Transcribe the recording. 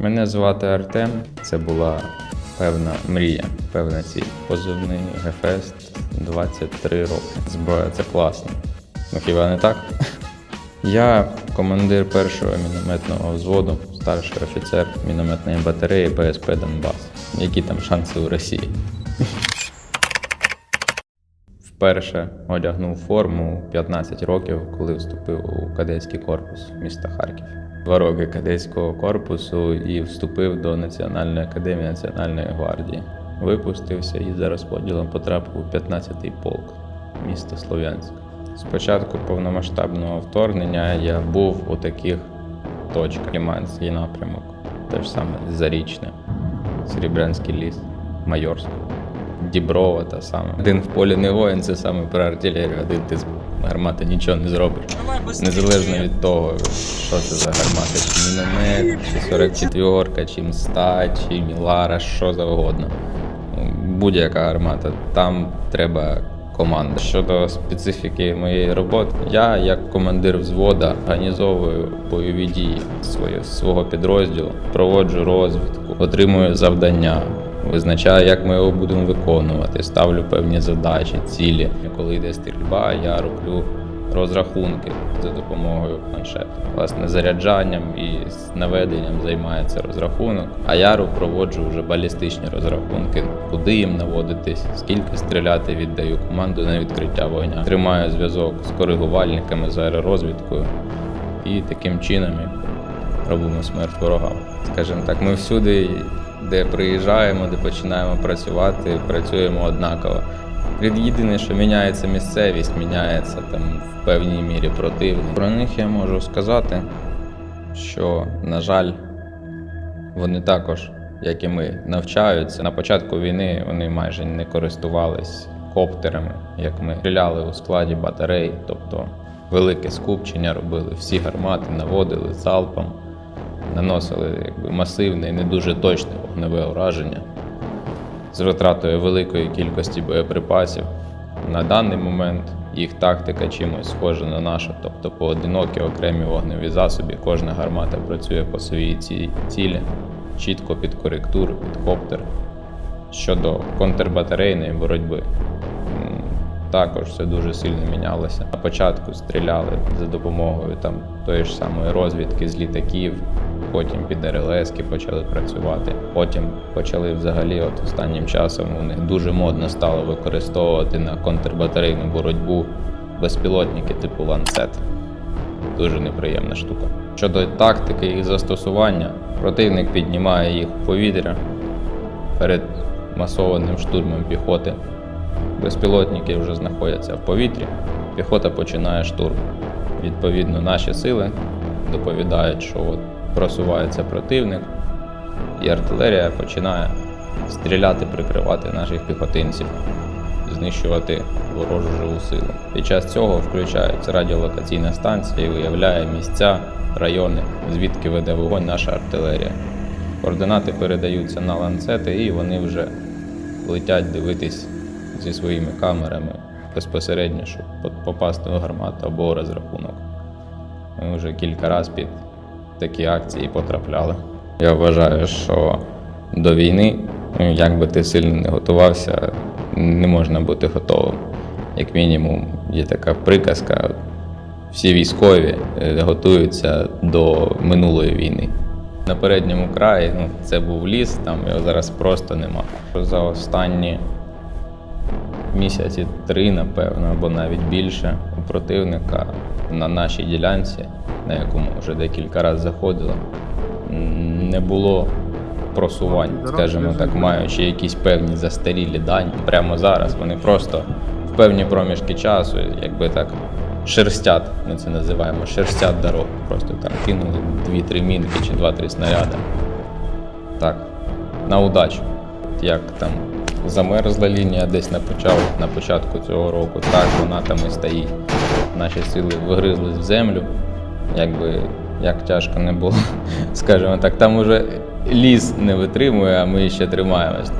Мене звати Артем. Це була певна мрія, певна ціль. Позивний Гефест 23 роки. Зброя це класно. Ну хіба не так? Я командир першого мінометного взводу, старший офіцер мінометної батареї ПСП Донбас. Які там шанси у Росії? Вперше одягнув форму 15 років, коли вступив у кадетський корпус міста Харків. Два роки кадетського корпусу і вступив до Національної академії Національної гвардії. Випустився і за розподілом потрапив у 15-й полк міста Слов'янськ. Спочатку повномасштабного вторгнення я був у таких точках: Ліманський напрямок, те ж саме Зарічне, Серебрянський ліс, Майорськ. Діброва та саме. Один в полі не воїн, це саме про артилерію. Один ти гармати нічого не зробиш. Незалежно від того, що це за гармата, чи міномет, чи 44, чи мста, чи мілара, що завгодно. Ну, Будь-яка гармата, там треба команда. Щодо специфіки моєї роботи, я, як командир взвода, організовую бойові дії свого підрозділу, проводжу розвідку, отримую завдання. Визначаю, як ми його будемо виконувати, ставлю певні задачі, цілі. Коли йде стрільба, я роблю розрахунки за допомогою планшету. Власне, заряджанням і наведенням займається розрахунок. А я проводжу вже балістичні розрахунки, куди їм наводитись, скільки стріляти, віддаю команду на відкриття вогня. Тримаю зв'язок з коригувальниками, з аеророзвідкою і таким чином робимо смерть ворогам. Скажімо так, ми всюди, де приїжджаємо, де починаємо працювати, працюємо однаково. Єдине, що міняється місцевість, міняється там в певній мірі противник. Про них я можу сказати, що, на жаль, вони також, як і ми, навчаються. На початку війни вони майже не користувались коптерами, як ми стріляли у складі батарей, тобто велике скупчення робили, всі гармати наводили залпом, наносили якби, масивне і не дуже точне вогневе ураження з витратою великої кількості боєприпасів. На даний момент їх тактика чимось схожа на нашу, тобто поодинокі окремі вогневі засоби, кожна гармата працює по своїй ці- цілі, чітко під коректуру, під коптер. Щодо контрбатарейної боротьби, також все дуже сильно мінялося. На початку стріляли за допомогою там тої ж самої розвідки з літаків, потім під РЛСки почали працювати. Потім почали взагалі, от останнім часом у них дуже модно стало використовувати на контрбатарейну боротьбу безпілотники типу ланцет. Дуже неприємна штука. Щодо тактики їх застосування, противник піднімає їх в повітря перед масованим штурмом піхоти. Безпілотники вже знаходяться в повітрі, піхота починає штурм. Відповідно, наші сили доповідають, що от просувається противник, і артилерія починає стріляти, прикривати наших піхотинців, знищувати ворожу живу силу. Під час цього включається радіолокаційна станція і виявляє місця, райони, звідки веде вогонь наша артилерія. Координати передаються на ланцети, і вони вже летять дивитись зі своїми камерами безпосередньо, щоб попасти у гармату або розрахунок. Ми вже кілька разів під такі акції потрапляли. Я вважаю, що до війни, ну, як би ти сильно не готувався, не можна бути готовим. Як мінімум, є така приказка: всі військові е, готуються до минулої війни. На передньому краї ну, це був ліс, там його зараз просто нема. За останні місяці три, напевно, або навіть більше у противника на нашій ділянці, на яку ми вже декілька разів заходили, не було просувань, скажімо так, маючи якісь певні застарілі дані. Прямо зараз вони просто в певні проміжки часу, якби так. Шерстять, ми це називаємо, шерстять дорогу. Просто там кинули 2-3 мінки чи 2-3 снаряди. Так, на удачу. Як там замерзла лінія десь на початку, на початку цього року, так вона там і стоїть. Наші сили вигризлись в землю, якби як тяжко не було, скажімо так, там уже ліс не витримує, а ми ще тримаємось.